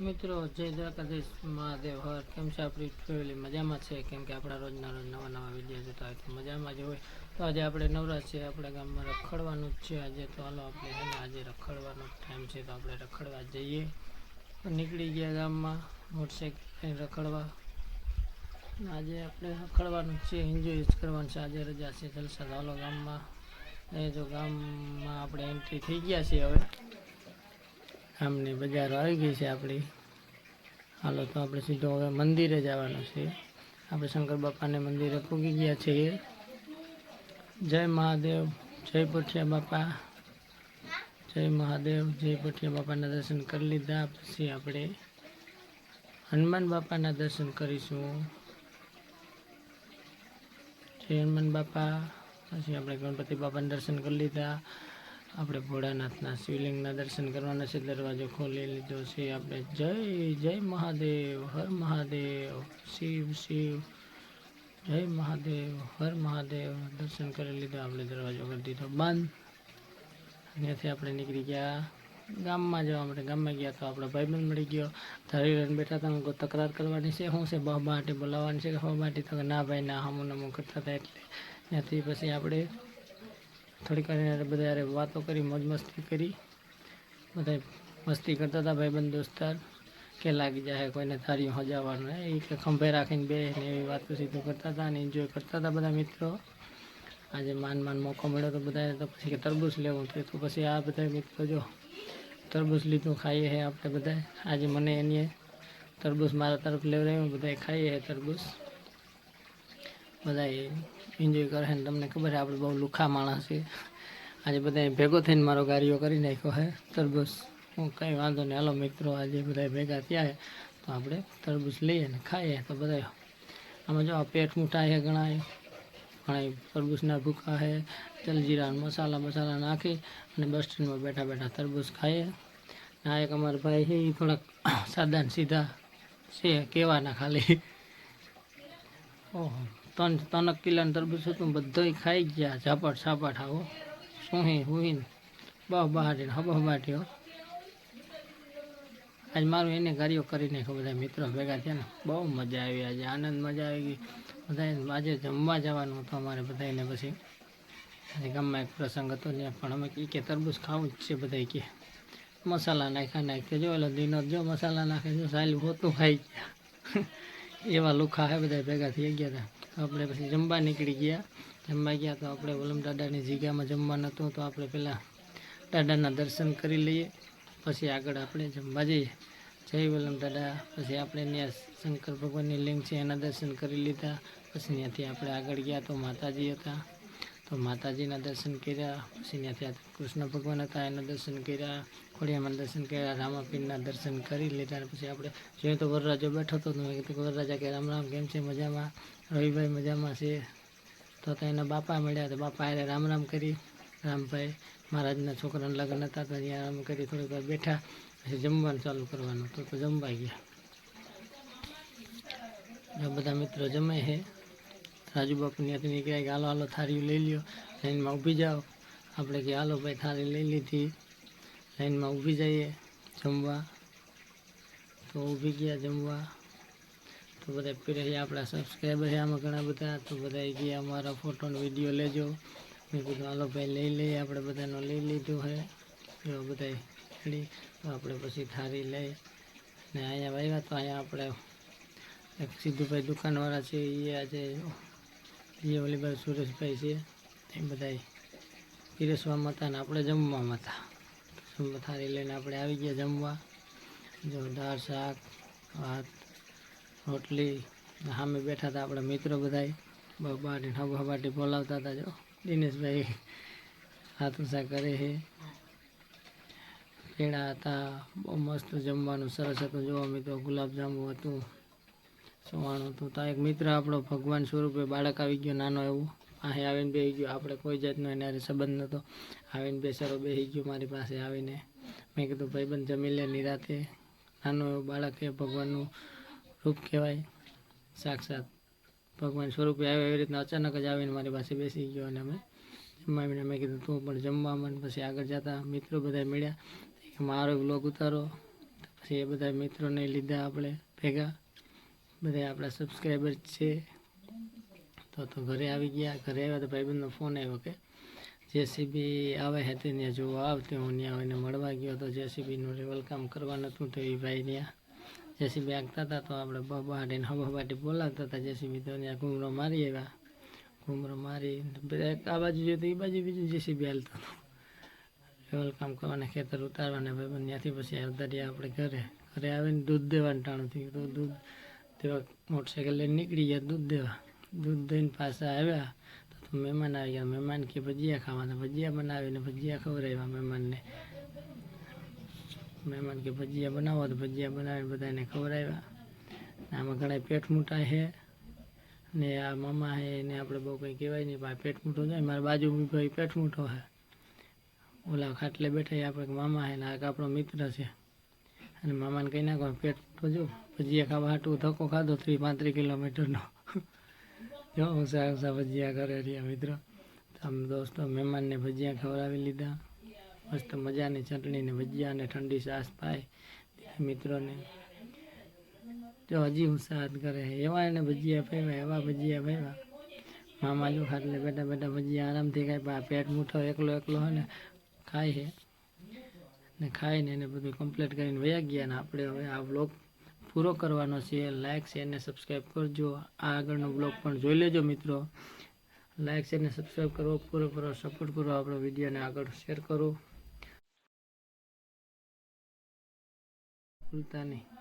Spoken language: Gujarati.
મિત્રો, જય દ્વારકાધીશ મહાદેવ. હર કેમ છે આપણી ફેમિલી? મજામાં છે? કેમ કે આપણા રોજના રોજ નવા નવા વીડિયો જોતા હોય તો મજામાં જ હોય. તો આજે આપણે નવરાશ છે. આપણા ગામમાં રખડવાનું જ છે આજે. તો હાલો આપણે છે આજે રખડવાનો ટાઈમ છે. તો આપણે રખડવા જઈએ. નીકળી ગયા ગામમાં મોટરસાઇકલ રખડવા. આજે આપણે રખડવાનું છે. એન્જોય જ કરવાનું છે. આજે રજા છે જલસા. હાલો ગામમાં, એ જો ગામમાં આપણે એન્ટ્રી થઈ ગયા છીએ હવે. ગામની બજારો આવી ગઈ છે આપણી. હાલો, તો આપણે સીધો હવે મંદિરે જવાનું છે. આપણે શંકર બાપાને મંદિરે પૂગી ગયા છીએ. જય મહાદેવ, જય પઠિયા બાપા. જય મહાદેવ, જય પઠિયા બાપાના દર્શન કરી લીધા, પછી આપણે હનુમાન બાપાના દર્શન કરીશું. જય હનુમાન બાપા, પછી આપણે ગણપતિ બાપાના દર્શન કરી લીધા. આપણે ભોળાનાથના શિવલિંગના દર્શન કરવાના છે, દરવાજો ખોલી લીધો છે, આપણે જય જય મહાદેવ, હર મહાદેવ, શિવ શિવ, જય મહાદેવ, હર મહાદેવ, દર્શન કરી લીધા, આપણે દરવાજો કરી દીધો બંધ. ત્યાંથી આપણે નીકળી ગયા ગામમાં, જવા માટે ગામમાં ગયા તો આપણો ભાઈબંધ મળી ગયો. ધારી લઈને બેઠા હતા તકરાર કરવાની છે શું છે, બહ બાટી બોલાવવાની છે કે હો માટે તો ના ભાઈ, ના, હમું નમું કરતા હતા એટલે. ત્યાંથી પછી આપણે થોડીક વાર બધા વાતો કરી, મોજ મસ્તી કરી. બધા મસ્તી કરતા હતા, ભાઈબંધ, દોસ્તાર, કે લાગી જાય કોઈને તારી હજાવાનું એ કે ખંભે રાખીને બે ને એવી વાતો સીધું કરતા હતા અને એન્જોય કરતા હતા બધા મિત્રો. આજે માન માન મોકો મળ્યો તો બધાને તો પછી કે તરબૂચ લેવું તો પછી આ બધા મિત્રો જો તરબૂચ લીધું ખાઈએ હે આપણે બધા આજે મને એની તરબૂચ મારા તરફ લેવડાવ્યું બધાએ ખાઈએ હે તરબૂચ. બધા એન્જોય કરે ને તમને ખબર છે, આપણે બહુ લુખા માણસ છે આજે બધા ભેગો થઈને મારો ગાડીઓ કરી નાખ્યો હે, તરબૂચ. હું કંઈ વાંધો નહીં, હાલો મિત્રો, આજે બધા ભેગા થયા તો આપણે તરબૂચ લઈએ ને ખાઈએ તો બધા આમાં જો પેટ મૂઠા છે ઘણા ઘણા તરબૂચના ભૂખા છે જલજીરા મસાલા મસાલા નાખી અને બસ સ્ટેન્ડમાં બેઠા બેઠા તરબૂચ ખાઈએ. આ એક અમારા ભાઈ છે એ થોડાક સાદા સીધા છે કહેવાના ખાલી. ઓહો. ત્રણ ત્રણ કિલોનું તરબૂચ હતું બધોય ખાઈ ગયા. ઝાપટ સાપટ આવો. સુહી હુહીને બહ બહાટીને હબ બાટ્યો આજ મારું એને કાર્યો કરીને બધા મિત્રો. ભેગા થયા ને બહુ મજા આવી. આજે આનંદ મજા આવી ગઈ. બધા આજે જમવા જવાનું હતું અમારે બધાને પછી. આજે ગામમાં એક પ્રસંગ હતો ત્યાં પણ અમે ઈ કે તરબૂચ ખાવું જ છે બધા કે. મસાલા નાખ્યા નાખ્યા. જો એટલે દિનો જો મસાલા નાખે, જો સાયલું હોતું ખાઈ ગયા. એવા લુખા હે બધા ભેગા થઈ ગયા હતા. આપણે પછી જમવા નીકળી ગયા. જમવા ગયા તો આપણે વલમ દાદાની જગ્યામાં જમવાનું હતું તો આપણે પહેલાં દાદાના દર્શન કરી લઈએ. પછી આગળ આપણે જમવા જઈએ. જય વલમ દાદા. પછી આપણે ત્યાં શંકર ભગવાનની લિંગ છે એના દર્શન કરી લીધા. પછી ત્યાંથી આપણે આગળ ગયા તો માતાજી હતા. તો માતાજીના દર્શન કર્યા. પછી ત્યાંથી કૃષ્ણ ભગવાન હતા, એના દર્શન કર્યા. ખોડિયામાં દર્શન કર્યા, રામાપીરના દર્શન કરી લીધા. પછી આપણે જોઈએ તો વરરાજો બેઠો હતો વરરાજા કે રામ રામ, કેમ છે મજામાં? રવિભાઈ મજામાં છે. તો તો એના બાપા મળ્યા તો બાપા એને રામ રામ કરી. રામભાઈ મહારાજના છોકરાના લગ્ન હતા તો ત્યાં રામ કરી થોડીક વાર બેઠા. પછી જમવાનું ચાલુ કરવાનું. તો તો જમવા ગયા. બધા મિત્રો જમે છે. રાજુબાપુની બાપુ ત્યાંથી નીકળ્યા કે હાલો હાલો થાળી લઈ લ્યો. લાઈનમાં ઊભી જાઓ. આપણે કે, હાલો, ભાઈ, થાળી લઈ લીધી. લાઈનમાં ઊભી જઈએ જમવા. તો ઊભી ગયા જમવા. તો બધા પીરે આપણા સબસ્ક્રાઈબર છે, આમાં ઘણા બધા. તો બધા ગયા અમારા ફોટોનો વીડિયો લેજો. મેં કીધું, હાલો ભાઈ, લઈ લઈએ, આપણે બધાનો લઈ લીધું છે. જો બધા રેડી તો આપણે પછી થાળી લઈ. ને અહીંયા આવ્યા તો અહીંયા આપણે એક સિદ્ધુભાઈ દુકાનવાળા છે, એ આજે એ ઓલીભાઈ સુરેશભાઈ છે. એ બધા પીરસવામાં હતા ને આપણે જમવામાં હતા જમવા થાળી લઈને આપણે આવી ગયા જમવા. જો દાળ, શાક, ભાત રોટલી સામે બેઠા હતા આપણા મિત્રો બધાય. બાટી હબ હબાટી બોલાવતા હતા, જો. દિનેશભાઈ હાથ ઊંચા કરે છે. પેડા હતા, બહુ મસ્ત જમવાનું, સરસ હતું. જોવા મિત્રો ગુલાબજાંબુ હતું સવાણું હતું. તો એક મિત્ર આપણો ભગવાન સ્વરૂપે બાળક આવી ગયો, નાનો એવું. અહીં આવીને બેસી ગયો. આપણે કોઈ જાતનો એના સંબંધ નહોતો આવીને બેસારો બેસી ગયો મારી પાસે આવીને. મેં કીધું, ભાઈબંધ જમી લે, નિરાતે. નાનો એવો બાળક એ ભગવાનનું. રૂપ કહેવાય. સાક્ષાત ભગવાન સ્વરૂપે આવ્યો એવી રીતના અચાનક જ આવીને મારી પાસે બેસી ગયો અને અમે જમાવીને મેં કીધું, તું પણ જમવા મને પછી આગળ જતા મિત્રો બધા મળ્યા. મારો વ્લોગ ઉતારો. પછી એ બધા મિત્રોને લીધા આપણે ભેગા. બધા આપણા સબસ્ક્રાઈબર છે. તો તો ઘરે આવી ગયા. ઘરે આવ્યા તો ભાઈબંધનો ફોન આવ્યો કે, જેસીબી આવે હતી ત્યાં જોવા આવતી હું ત્યાં આવીને મળવા ગયો તો જેસીબીનું વેલકમ કરવાનું હતું તો એ ભાઈ ત્યાં જેસીબી આગતા હતા તો આપણે બબાટીને હવા બાટી બોલાવતા હતા. જેસીબી તો ત્યાં ઘૂમરો મારી આવ્યા. ઘૂમરો મારી આ બાજુ જોયું એ બાજુ બીજું જેસીબી હાલતું હતું. વેલકમ કરવાને, ખેતર ઉતારવાને, ભાઈ ત્યાંથી પછી ઉતાર્યા આપણે ઘરે ઘરે આવીને દૂધ દેવાનું ટાણું થયું. તો દૂધ તેવા મોટરસાઇકલ લઈને નીકળી ગયા, દૂધ દેવા. દૂધ દઈને પાછા આવ્યા. તો મહેમાન આવી ગયા. મહેમાન કે ભજીયા ખાવાના. ભજીયા બનાવીને ભજીયા ખવડાવ્યા મહેમાનને. મહેમાન કે ભજીયા બનાવો તો ભજીયા બનાવીને બધાને ખવડાવ્યા ને આમાં ઘણા પેટ મોટા છે. ને આ મામા છે એને આપણે બહુ કંઈ કહેવાય નહીં ભાઈ પેટ મોટો જાય મારા બાજુ ભાઈ પેટ મોટો છે. ઓલા ખાટલે બેઠા આપણે મામા છે ને આ આપણો મિત્ર છે. અને મામાને કહી નાખો પેટ તો જો, ભજીયા ખાવા હાટું ધક્કો ખાધો ત્રીસ પાંત્રીસ કિલોમીટરનો. જો ઊંસા ઊંસા ભજીયા કરે રહ્યા મિત્રો. આમ દોસ્તો, મહેમાનને ભજીયા ખવડાવી લીધા. મસ્ત મજાની ચટણી ને ભજીયા અને ઠંડી સાસ પાય. મિત્રોને જો હજી ઉત્સાહ કરે એવા એને ભજીયા પીવા એવા ભજીયા પીવા મામા જો ખાટલે બેઠા બેઠા ભજીયા આરામથી ખાય, પણ પેટ મૂઠો એકલો એકલો હોય ને ખાય છે ને ખાઈને એને બધું કમ્પ્લીટ કરીને વયા ગયા ને આપણે હવે આ બ્લોગ પૂરો કરવાનો છે. લાઇક શેર ને સબસ્ક્રાઈબ કરજો. આ આગળનો બ્લોગ પણ જોઈ લેજો મિત્રો. લાઇક શેર ને સબસ્ક્રાઈબ કરવો પૂરો પૂરો સપોર્ટ કરો આપણો વિડીયોને આગળ શેર કરો. ભૂલતા નહીં